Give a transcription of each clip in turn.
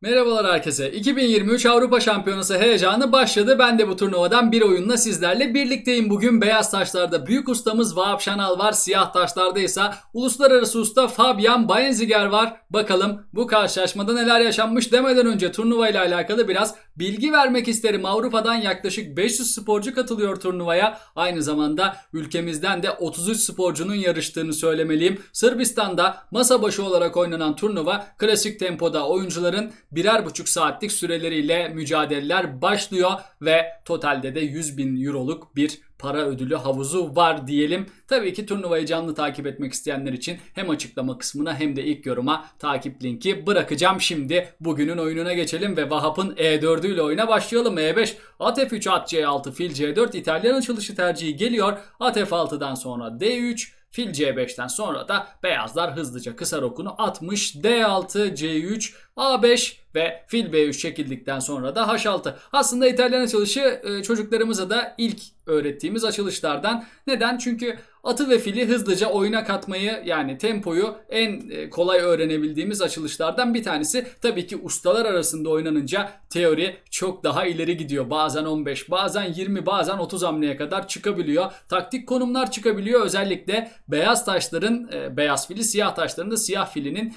Merhabalar herkese. 2023 Avrupa Şampiyonası heyecanı başladı. Ben de bu turnuvadan bir oyunla sizlerle birlikteyim. Bugün beyaz taşlarda büyük ustamız Vahap Şanal var. Siyah taşlarda ise uluslararası usta Fabian Bayenziger var. Bakalım bu karşılaşmada neler yaşanmış demeden önce turnuva ile alakalı biraz bilgi vermek isterim. Avrupa'dan yaklaşık 500 sporcu katılıyor turnuvaya. Aynı zamanda ülkemizden de 33 sporcunun yarıştığını söylemeliyim. Sırbistan'da masa başı olarak oynanan turnuva klasik tempoda oyuncuların birer buçuk saatlik süreleriyle mücadeleler başlıyor ve totalde de 100 bin euroluk bir para ödülü havuzu var diyelim. Tabii ki turnuvayı canlı takip etmek isteyenler için hem açıklama kısmına hem de ilk yoruma takip linki bırakacağım. Şimdi bugünün oyununa geçelim ve Vahap'ın E4'ü ile oyuna başlayalım. E5, at F3, at C6, fil C4 İtalyan açılışı tercihi geliyor. At F6'dan sonra D3, Fil C5'ten sonra da beyazlar hızlıca kısa rokunu atmış. D6, C3, A5 ve fil B3 çekildikten sonra da H6. Aslında İtalyan açılışı e, çocuklarımıza da ilk öğrettiğimiz açılışlardan. Neden? Çünkü atı ve fili hızlıca oyuna katmayı yani tempoyu en e, kolay öğrenebildiğimiz açılışlardan bir tanesi. Tabii ki ustalar arasında oynanınca teori çok daha ileri gidiyor. Bazen 15, bazen 20, bazen 30 hamleye kadar çıkabiliyor. Taktik konumlar çıkabiliyor. Özellikle beyaz taşların, e, beyaz fili, siyah taşların da siyah filinin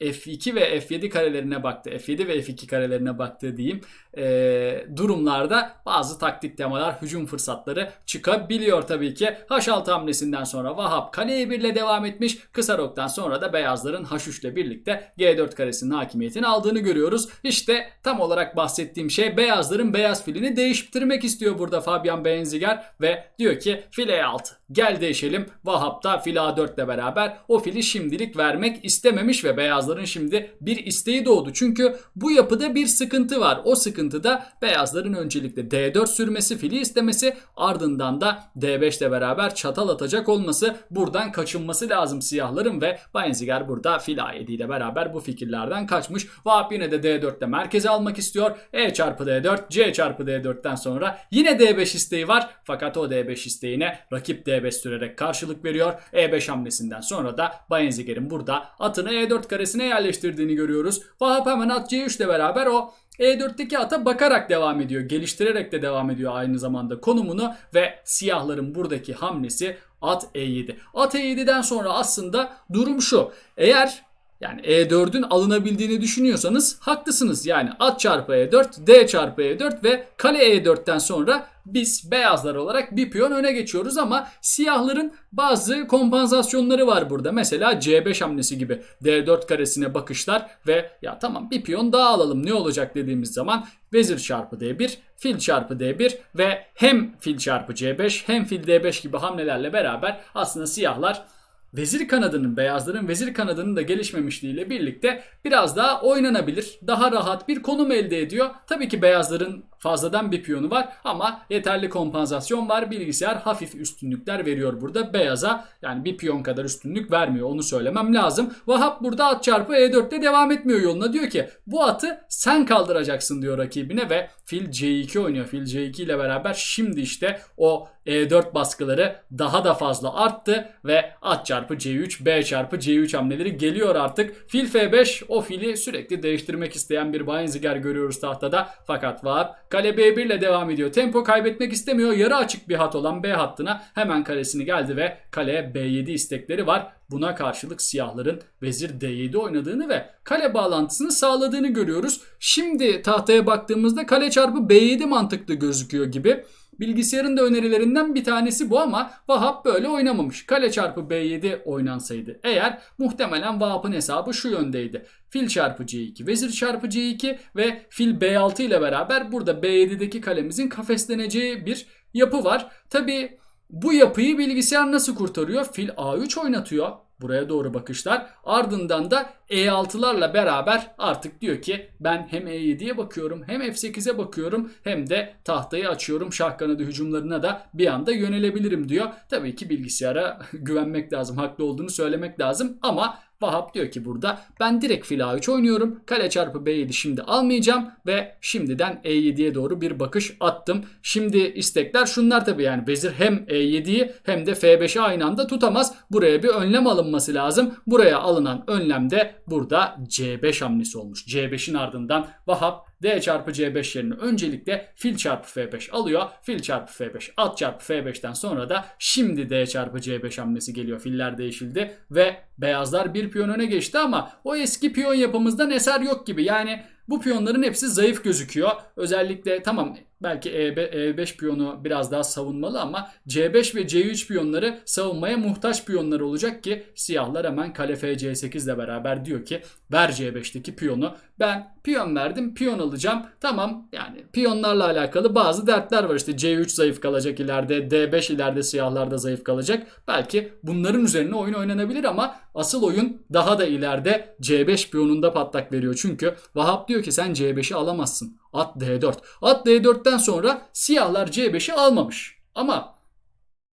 F2 ve F7 karelerine baktı. F7 ve F2 karelerine baktığı diyeyim. E, durumlarda bazı taktik temalar, hücum fırsatları çıkabiliyor tabii ki. H6 hamlesinden sonra Vahap kale E1 ile devam etmiş. Kısa roktan sonra da beyazların H3 ile birlikte G4 karesinin hakimiyetini aldığını görüyoruz. İşte tam olarak bahsettiğim şey beyazların beyaz filini değiştirmek istiyor burada Fabian Benziger ve diyor ki file E6 gel değişelim. Vahap da fil A4 ile beraber o fili şimdilik vermek istememiş ve beyazların şimdi bir isteği doğdu. Çünkü bu yapıda bir sıkıntı var. O sıkıntı da beyazların öncelikle D4 sürmesi, fili istemesi ardından da D5 ile beraber çatal atacak olması. Buradan kaçınması lazım siyahların ve Bayenziger burada fil A7 ile beraber bu fikirlerden kaçmış. Vahap yine de D4'te merkeze almak istiyor. E çarpı D4, C çarpı D4'ten sonra yine D5 isteği var. Fakat o D5 isteğine rakip D5 sürerek karşılık veriyor. E5 hamlesinden sonra da Bayenziger'in burada atını E4 karesine yerleştirdiğini görüyoruz. Vahap hemen at C3 ile beraber o e4'teki ata bakarak devam ediyor. Geliştirerek de devam ediyor aynı zamanda konumunu ve siyahların buradaki hamlesi at E7. At E7'den sonra aslında durum şu. Eğer yani E4'ün alınabildiğini düşünüyorsanız haklısınız. Yani at çarpı E4, D çarpı E4 ve kale E4'ten sonra biz beyazlar olarak bir piyon öne geçiyoruz ama siyahların bazı kompansasyonları var burada. Mesela C5 hamlesi gibi D4 karesine bakışlar ve ya tamam bir piyon daha alalım ne olacak dediğimiz zaman vezir çarpı D1, fil çarpı D1 ve hem fil çarpı C5 hem fil D5 gibi hamlelerle beraber aslında siyahlar vezir kanadının, beyazların vezir kanadının da gelişmemişliğiyle birlikte biraz daha oynanabilir, daha rahat bir konum elde ediyor. Tabii ki beyazların fazladan bir piyonu var ama yeterli kompansasyon var. Bilgisayar hafif üstünlükler veriyor burada beyaza. Yani bir piyon kadar üstünlük vermiyor onu söylemem lazım. Vahap burada at çarpı E4'te devam etmiyor yoluna. Diyor ki bu atı sen kaldıracaksın diyor rakibine ve fil C2 oynuyor. Fil C2 ile beraber şimdi işte o E4 baskıları daha da fazla arttı ve at çarpı C3, B çarpı C3 hamleleri geliyor artık. Fil F5 o fili sürekli değiştirmek isteyen bir Bayenziger görüyoruz tahtada. Fakat Vahap kale B1 ile devam ediyor. Tempo kaybetmek istemiyor. Yarı açık bir hat olan B hattına hemen kalesini geldi ve kaleye B7 istekleri var. Buna karşılık siyahların vezir D7 oynadığını ve kale bağlantısını sağladığını görüyoruz. Şimdi tahtaya baktığımızda kale çarpı B7 mantıklı gözüküyor gibi. Bilgisayarın da önerilerinden bir tanesi bu ama Vahap böyle oynamamış. Kale çarpı B7 oynansaydı eğer muhtemelen Vahap'ın hesabı şu yöndeydi. Fil çarpı C2, vezir çarpı C2 ve fil B6 ile beraber burada B7'deki kalemizin kafesleneceği bir yapı var. Tabi bu yapıyı bilgisayar nasıl kurtarıyor? Fil A3 oynatıyor. Buraya doğru bakışlar. Ardından da E6'larla beraber artık diyor ki ben hem E7'ye bakıyorum hem F8'e bakıyorum hem de tahtayı açıyorum. Şah kanadı hücumlarına da bir anda yönelebilirim diyor. Tabii ki bilgisayara güvenmek lazım. Haklı olduğunu söylemek lazım ama Vahap diyor ki burada ben direkt fil A3 oynuyorum. Kale çarpı B7 şimdi almayacağım ve şimdiden E7'ye doğru bir bakış attım. Şimdi istekler şunlar tabii yani vezir hem E7'yi hem de F5'i aynı anda tutamaz. Buraya bir önlem alınması lazım. Buraya alınan önlem de burada C5 hamlesi olmuş. C5'in ardından Vahap D çarpı C5 yerine öncelikle fil çarpı F5 alıyor. Fil çarpı F5 at çarpı F5'ten sonra da şimdi D çarpı C5 hamlesi geliyor. Filler değişildi ve beyazlar bir piyon öne geçti ama o eski piyon yapımızdan eser yok gibi. Yani bu piyonların hepsi zayıf gözüküyor. Özellikle tamam belki E5, E5 piyonu biraz daha savunmalı ama C5 ve C3 piyonları savunmaya muhtaç piyonlar olacak ki siyahlar hemen kale FC8 ile beraber diyor ki ver C5'teki piyonu. Ben piyon verdim piyon alacağım. Tamam yani piyonlarla alakalı bazı dertler var. İşte C3 zayıf kalacak ileride D5 ileride siyahlar da zayıf kalacak. Belki bunların üzerine oyun oynanabilir ama asıl oyun daha da ileride C5 piyonunda patlak veriyor. Çünkü Vahap diyor ki sen C5'i alamazsın. At D4. At D4'ten sonra siyahlar C5'i almamış. Ama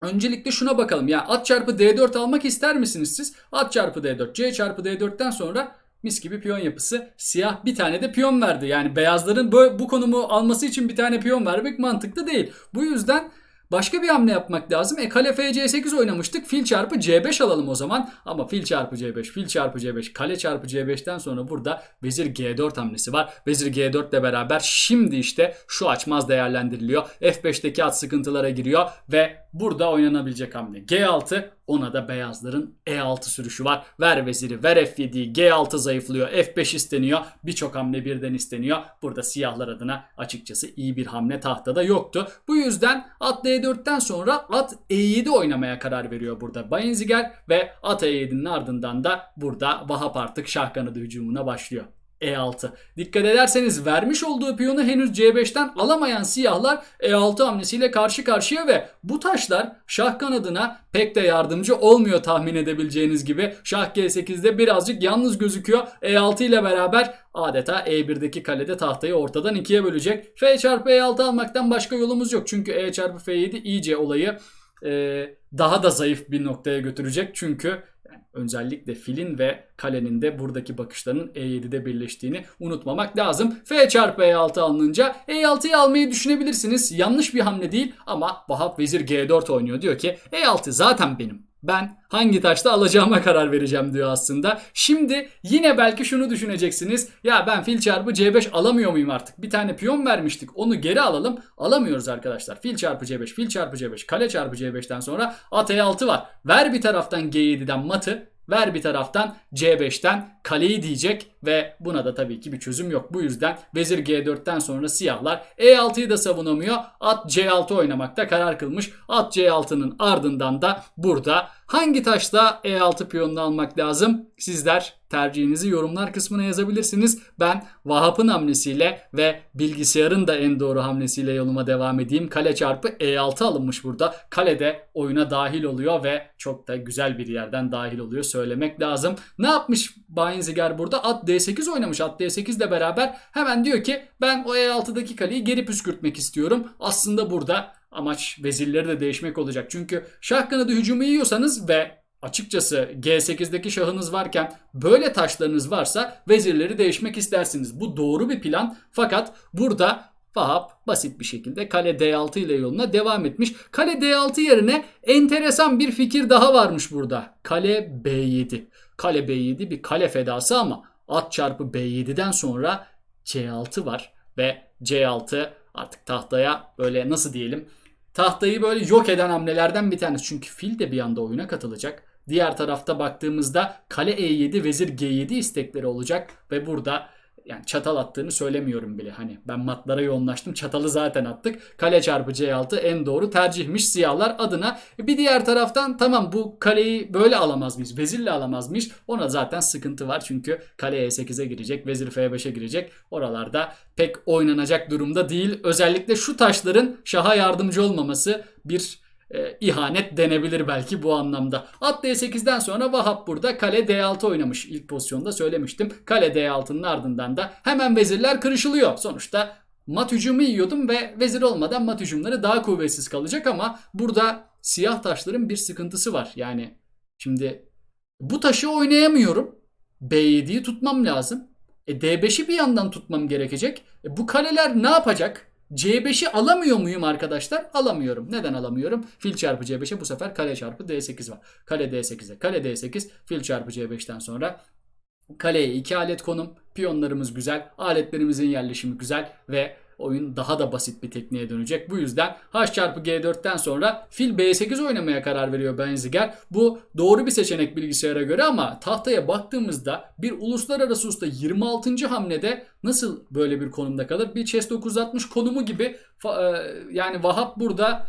öncelikle şuna bakalım. Ya at çarpı D4 almak ister misiniz siz? At çarpı D4. C çarpı D4'ten sonra mis gibi piyon yapısı. Siyah bir tane de piyon verdi. Yani beyazların bu, bu konumu alması için bir tane piyon vermek mantıklı değil. Bu yüzden Başka bir hamle yapmak lazım. E kale FC8 oynamıştık. Fil çarpı C5 alalım o zaman. Ama fil çarpı C5, fil çarpı C5, kale çarpı C5'ten sonra burada vezir G4 hamlesi var. Vezir G4 ile beraber şimdi işte şu açmaz değerlendiriliyor. F5'teki at sıkıntılara giriyor ve burada oynanabilecek hamle G6 ona da beyazların E6 sürüşü var. Ver veziri, ver F7'yi, G6 zayıflıyor, F5 isteniyor. Birçok hamle birden isteniyor. Burada siyahlar adına açıkçası iyi bir hamle tahtada yoktu. Bu yüzden at D4'ten sonra at E7 oynamaya karar veriyor burada Bayinziger ve at E7'nin ardından da burada Vahap artık şah kanadı hücumuna başlıyor. E6. Dikkat ederseniz vermiş olduğu piyonu henüz C5'ten alamayan siyahlar E6 hamlesiyle karşı karşıya ve bu taşlar şah kanadına pek de yardımcı olmuyor tahmin edebileceğiniz gibi. Şah G8'de birazcık yalnız gözüküyor. E6 ile beraber adeta E1'deki kalede tahtayı ortadan ikiye bölecek. F çarpı E6 almaktan başka yolumuz yok. Çünkü E çarpı F7 iyice olayı e, daha da zayıf bir noktaya götürecek. Çünkü özellikle filin ve kalenin de buradaki bakışlarının E7'de birleştiğini unutmamak lazım. F çarpı E6 alınınca E6'yı almayı düşünebilirsiniz. Yanlış bir hamle değil ama Vahap Vezir G4 oynuyor. Diyor ki E6 zaten benim. Ben hangi taşta alacağıma karar vereceğim diyor aslında. Şimdi yine belki şunu düşüneceksiniz. Ya ben fil çarpı C5 alamıyor muyum artık? Bir tane piyon vermiştik. Onu geri alalım. Alamıyoruz arkadaşlar. Fil çarpı C5, fil çarpı C5, kale çarpı C5'ten sonra at E6 var. Ver bir taraftan G7'den matı. Ver bir taraftan C5'ten kaleyi diyecek ve buna da tabii ki bir çözüm yok. Bu yüzden vezir G4'ten sonra siyahlar E6'yı da savunamıyor. At C6 oynamakta karar kılmış. At C6'nın ardından da burada hangi taşta E6 piyonunu almak lazım? Sizler tercihinizi yorumlar kısmına yazabilirsiniz. Ben Vahap'ın hamlesiyle ve bilgisayarın da en doğru hamlesiyle yoluma devam edeyim. Kale çarpı E6 alınmış burada. Kalede oyuna dahil oluyor ve çok da güzel bir yerden dahil oluyor söylemek lazım. Ne yapmış Bayinziger burada? At D8 oynamış. At D8 ile beraber hemen diyor ki ben o E6'daki kaleyi geri püskürtmek istiyorum. Aslında burada amaç vezirleri de değişmek olacak. Çünkü şah kanadı hücumu yiyorsanız ve açıkçası G8'deki şahınız varken böyle taşlarınız varsa vezirleri değişmek istersiniz. Bu doğru bir plan. Fakat burada Vahap basit bir şekilde kale D6 ile yoluna devam etmiş. Kale D6 yerine enteresan bir fikir daha varmış burada. Kale B7. Kale B7 bir kale fedası ama at çarpı B7'den sonra C6 var ve C6 artık tahtaya böyle nasıl diyelim tahtayı böyle yok eden hamlelerden bir tanesi. Çünkü fil de bir anda oyuna katılacak. Diğer tarafta baktığımızda kale E7 vezir G7 istekleri olacak ve burada yani çatal attığını söylemiyorum bile. Hani ben matlara yoğunlaştım. Çatalı zaten attık. Kale çarpı C6 en doğru tercihmiş siyahlar adına. Bir diğer taraftan tamam bu kaleyi böyle alamaz mıyız? Vezirle alamaz mıyız? Ona zaten sıkıntı var. Çünkü kale E8'e girecek. Vezir F5'e girecek. Oralarda pek oynanacak durumda değil. Özellikle şu taşların şaha yardımcı olmaması bir e, ihanet denebilir belki bu anlamda. At D8'den sonra Vahap burada kale D6 oynamış ilk pozisyonda söylemiştim. Kale D6'nın ardından da hemen vezirler kırışılıyor. Sonuçta mat hücumu yiyordum ve vezir olmadan mat hücumları daha kuvvetsiz kalacak ama burada siyah taşların bir sıkıntısı var. Yani şimdi bu taşı oynayamıyorum. B7'yi tutmam lazım. E D5'i bir yandan tutmam gerekecek. E bu kaleler ne yapacak? C5'i alamıyor muyum arkadaşlar? Alamıyorum. Neden alamıyorum? Fil çarpı C5'e bu sefer kale çarpı D8 var. Kale D8'e kale D8 fil çarpı C5'ten sonra kaleye iki alet konum. Piyonlarımız güzel. Aletlerimizin yerleşimi güzel ve oyun daha da basit bir tekniğe dönecek. Bu yüzden H çarpı G4'ten sonra fil B8 oynamaya karar veriyor Benziger. Bu doğru bir seçenek bilgisayara göre ama tahtaya baktığımızda bir uluslararası usta 26. hamlede nasıl böyle bir konumda kalır? Bir chess 960 konumu gibi e, yani Vahap burada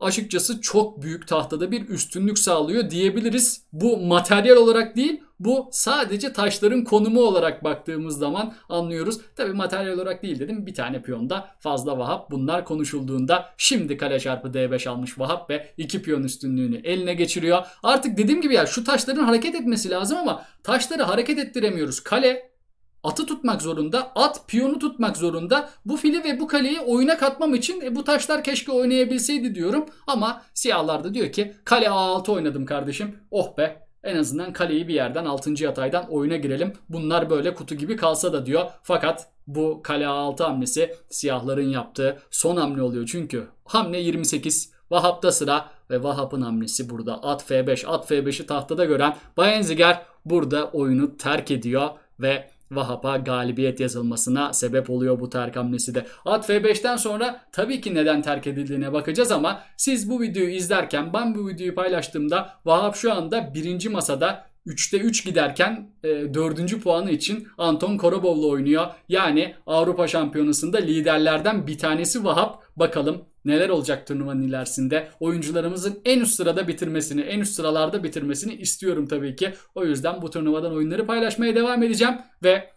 açıkçası çok büyük tahtada bir üstünlük sağlıyor diyebiliriz. Bu materyal olarak değil, bu sadece taşların konumu olarak baktığımız zaman anlıyoruz. Tabi materyal olarak değil dedim. Bir tane piyonda fazla Vahap. Bunlar konuşulduğunda şimdi kale çarpı D5 almış Vahap ve iki piyon üstünlüğünü eline geçiriyor. Artık dediğim gibi ya şu taşların hareket etmesi lazım ama taşları hareket ettiremiyoruz. Kale Atı tutmak zorunda, at piyonu tutmak zorunda. Bu fili ve bu kaleyi oyuna katmam için e, bu taşlar keşke oynayabilseydi diyorum. Ama siyahlar da diyor ki kale A6 oynadım kardeşim. Oh be en azından kaleyi bir yerden 6. yataydan oyuna girelim. Bunlar böyle kutu gibi kalsa da diyor. Fakat bu kale A6 hamlesi siyahların yaptığı son hamle oluyor. Çünkü hamle 28. Vahap'ta sıra ve Vahap'ın hamlesi burada. At F5, at F5'i tahtada gören Bayenziger burada oyunu terk ediyor ve Vahap'a galibiyet yazılmasına sebep oluyor bu terk hamlesi de. At F5'ten sonra tabii ki neden terk edildiğine bakacağız ama siz bu videoyu izlerken ben bu videoyu paylaştığımda Vahap şu anda birinci masada 3'te 3 giderken e, 4. puanı için Anton Korobov'la oynuyor. Yani Avrupa Şampiyonası'nda liderlerden bir tanesi Vahap. Bakalım neler olacak turnuvanın ilerisinde. Oyuncularımızın en üst sırada bitirmesini, en üst sıralarda bitirmesini istiyorum tabii ki. O yüzden bu turnuvadan oyunları paylaşmaya devam edeceğim ve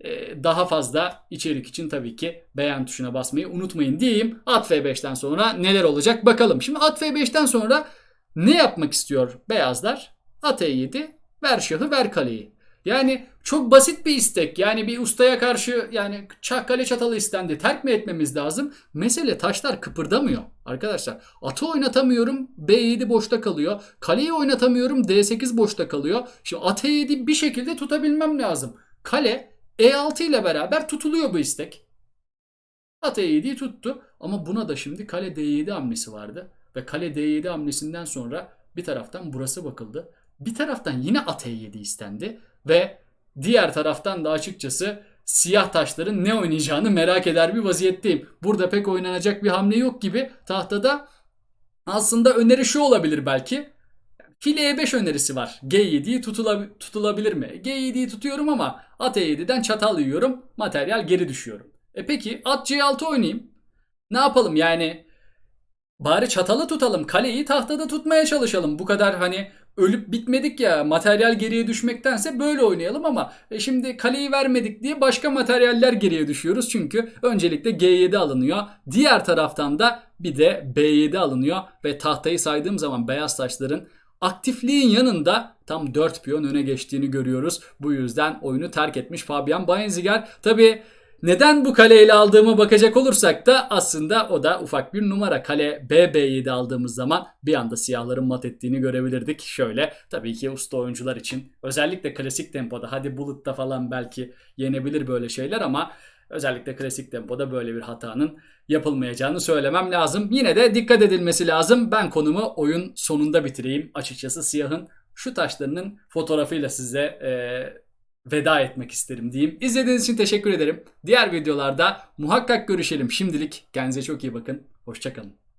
e, daha fazla içerik için tabii ki beğen tuşuna basmayı unutmayın diyeyim. At F5'ten sonra neler olacak bakalım. Şimdi At F5'ten sonra ne yapmak istiyor beyazlar? At E7 ver şahı ver kaleyi. Yani çok basit bir istek. Yani bir ustaya karşı yani çak kale çatalı istendi. Terk mi etmemiz lazım? Mesele taşlar kıpırdamıyor arkadaşlar. Atı oynatamıyorum. B7 boşta kalıyor. Kaleyi oynatamıyorum. D8 boşta kalıyor. Şimdi at E7 bir şekilde tutabilmem lazım. Kale E6 ile beraber tutuluyor bu istek. At E7'yi tuttu ama buna da şimdi kale D7 hamlesi vardı. Ve kale D7 hamlesinden sonra bir taraftan burası bakıldı. Bir taraftan yine at E7 istendi. Ve diğer taraftan da açıkçası siyah taşların ne oynayacağını merak eder bir vaziyetteyim. Burada pek oynanacak bir hamle yok gibi tahtada aslında öneri şu olabilir belki. Fil E5 önerisi var. G7'yi tutula- tutulabilir mi? G7'yi tutuyorum ama at E7'den çatal yiyorum. Materyal geri düşüyorum. E peki at C6 oynayayım. Ne yapalım yani? Bari çatalı tutalım. Kaleyi tahtada tutmaya çalışalım. Bu kadar hani ölüp bitmedik ya materyal geriye düşmektense böyle oynayalım ama e şimdi kaleyi vermedik diye başka materyaller geriye düşüyoruz. Çünkü öncelikle G7 alınıyor. Diğer taraftan da bir de B7 alınıyor ve tahtayı saydığım zaman beyaz taşların aktifliğin yanında tam 4 piyon öne geçtiğini görüyoruz. Bu yüzden oyunu terk etmiş Fabian Bayenziger. Tabi neden bu kaleyle aldığıma bakacak olursak da aslında o da ufak bir numara. Kale BB7 aldığımız zaman bir anda siyahların mat ettiğini görebilirdik. Şöyle tabii ki usta oyuncular için özellikle klasik tempoda hadi Bulut'ta falan belki yenebilir böyle şeyler ama özellikle klasik tempoda böyle bir hatanın yapılmayacağını söylemem lazım. Yine de dikkat edilmesi lazım. Ben konumu oyun sonunda bitireyim. Açıkçası siyahın şu taşlarının fotoğrafıyla size eee veda etmek isterim diyeyim. İzlediğiniz için teşekkür ederim. Diğer videolarda muhakkak görüşelim. Şimdilik kendinize çok iyi bakın. Hoşçakalın.